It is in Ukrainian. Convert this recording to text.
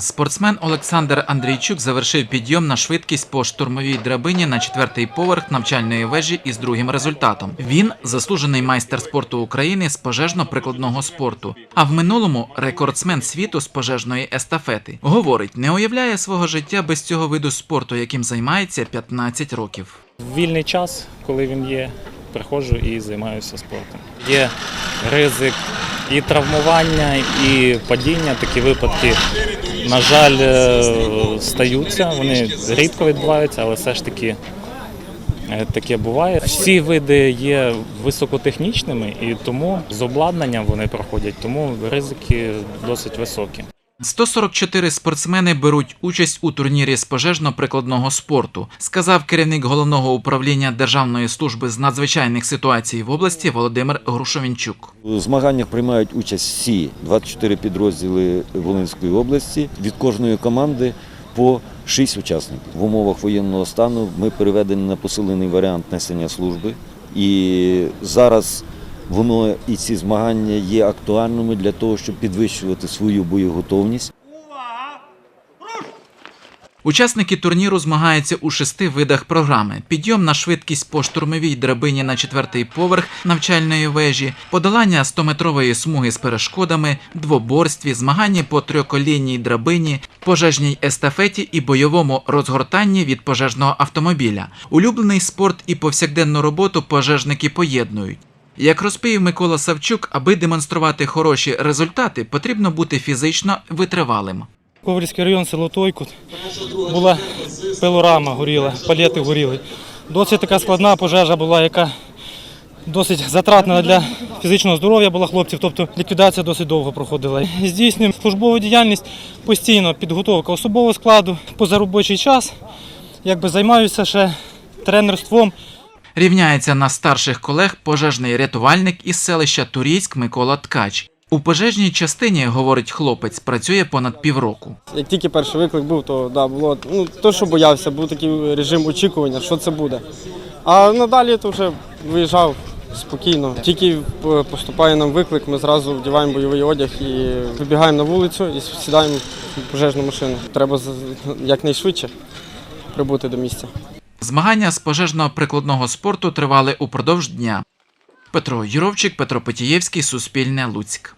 Спортсмен Олександр Андрійчук завершив підйом на швидкість по штурмовій драбині на четвертий поверх навчальної вежі із другим результатом. Він заслужений майстер спорту України з пожежно-прикладного спорту. А в минулому рекордсмен світу з пожежної естафети. Говорить, не уявляє свого життя без цього виду спорту, яким займається 15 років. Вільний час, коли він є, приходжу і займаюся спортом. Є ризик і травмування, і падіння. Такі випадки, на жаль, е, стаються. Вони рідко відбуваються, але все ж таки е, таке буває. Всі види є високотехнічними і тому з обладнанням вони проходять, тому ризики досить високі. 144 спортсмени беруть участь у турнірі з пожежно-прикладного спорту, сказав керівник головного управління Державної служби з надзвичайних ситуацій в області Володимир Грушовінчук. У змаганнях приймають участь всі 24 підрозділи Волинської області. Від кожної команди по 6 учасників. В умовах воєнного стану ми переведені на посилений варіант несення служби. І зараз воно і ці змагання є актуальними для того, щоб підвищувати свою боєготовність. Учасники турніру змагаються у шести видах програми: підйом на швидкість по штурмовій драбині на четвертий поверх навчальної вежі, подолання 100-метрової смуги з перешкодами, двоборстві, змагання по трьохколінній драбині, пожежній естафеті і бойовому розгортанні від пожежного автомобіля. Улюблений спорт і повсякденну роботу пожежники поєднують. Як розповів Микола Савчук, аби демонструвати хороші результати, потрібно бути фізично витривалим. Коврівський район, село Тойкут. Була пилорама горіла, палети горіли. Досить така складна пожежа була, яка досить затратна для фізичного здоров'я була хлопців, тобто ліквідація досить довго проходила. Здійснюємо службову діяльність постійно, підготовка особового складу, позаробочий час. Якби займаюся ще тренерством. Рівняється на старших колег пожежний рятувальник із селища Турійськ Микола Ткач. У пожежній частині, говорить хлопець, працює понад півроку. Як тільки перший виклик був, то да, було ну, то, що боявся, був такий режим очікування, що це буде. А надалі то вже виїжджав спокійно. Тільки е, поступає нам виклик, ми зразу вдіваємо бойовий одяг і вибігаємо на вулицю і сідаємо в пожежну машину. Треба якнайшвидше прибути до місця. Змагання з пожежно-прикладного спорту тривали упродовж дня. Петро Юровчик, Петро Потієвський, Суспільне, Луцьк.